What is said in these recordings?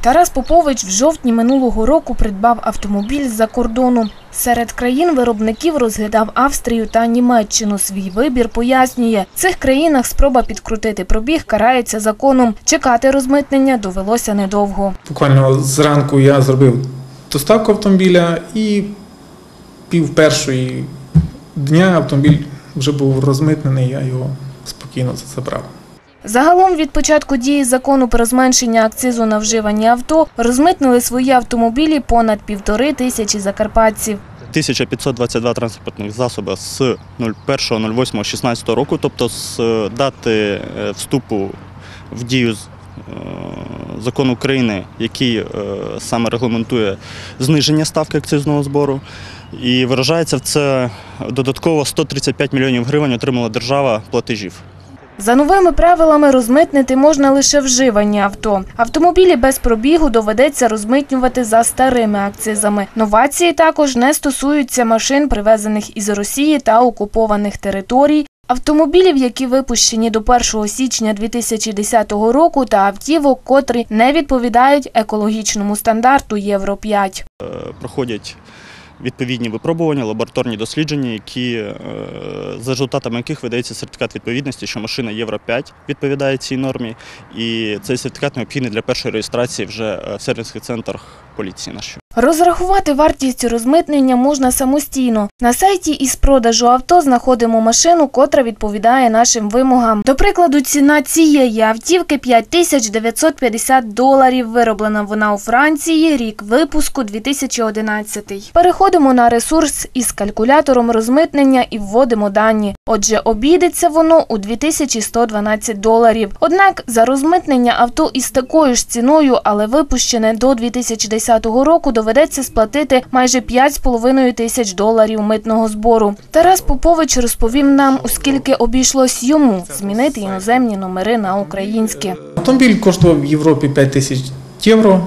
Тарас Попович в жовтні минулого року придбав автомобіль з-за кордону. Серед країн-виробників розглядав Австрію та Німеччину. Свій вибір пояснює. В цих країнах спроба підкрутити пробіг карається законом. Чекати розмитнення довелося недовго. Буквально зранку я зробив доставку автомобіля і пів першої дня автомобіль вже був розмитнений, я його спокійно забрав. Загалом від початку дії закону про зменшення акцизу на вживані авто розмитнили свої автомобілі понад півтори тисячі закарпатців. 1522 транспортних засоби з 01.08.16 року, тобто з е, дати е, вступу в дію е, закону України, який саме регламентує зниження ставки акцизного збору. І виражається в це додатково 135 мільйонів гривень отримала держава платежів. За новими правилами розмитнити можна лише вживані авто. Автомобілі без пробігу доведеться розмитнювати за старими акцизами. Новації також не стосуються машин, привезених із Росії та окупованих територій. Автомобілів, які випущені до 1 січня 2010 року, та автівок, котрі не відповідають екологічному стандарту Євро 5. Е, проходять відповідні випробування, лабораторні дослідження, які, е, за результатами яких видається сертифікат відповідності, що машина Євро 5 відповідає цій нормі, і цей сертифікат необхідний для першої реєстрації вже е, в сервісних центрах поліції нашої. Розрахувати вартість розмитнення можна самостійно. На сайті із продажу авто знаходимо машину, котра відповідає нашим вимогам. До прикладу, ціна цієї автівки 5950 доларів. Вироблена вона у Франції, рік випуску 2011. Переходимо на ресурс із калькулятором розмитнення і вводимо дані. Отже, обійдеться воно у 2112 доларів. Однак за розмитнення авто із такою ж ціною, але випущене до 2010 року, доведеться сплатити майже 5,5 тисяч доларів митного збору. Тарас Попович розповів нам, оскільки обійшлось йому змінити іноземні номери на українські. Автомобіль коштував в Європі 5 тисяч євро.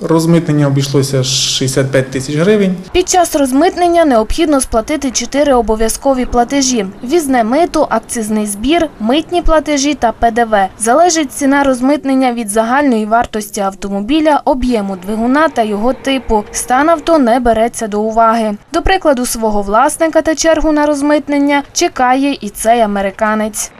Розмитнення обійшлося 65 тисяч гривень. Під час розмитнення необхідно сплатити чотири обов'язкові платежі: візне мито, акцизний збір, митні платежі та ПДВ. Залежить ціна розмитнення від загальної вартості автомобіля, об'єму двигуна та його типу. Стан авто не береться до уваги. До прикладу, свого власника та чергу на розмитнення чекає і цей американець.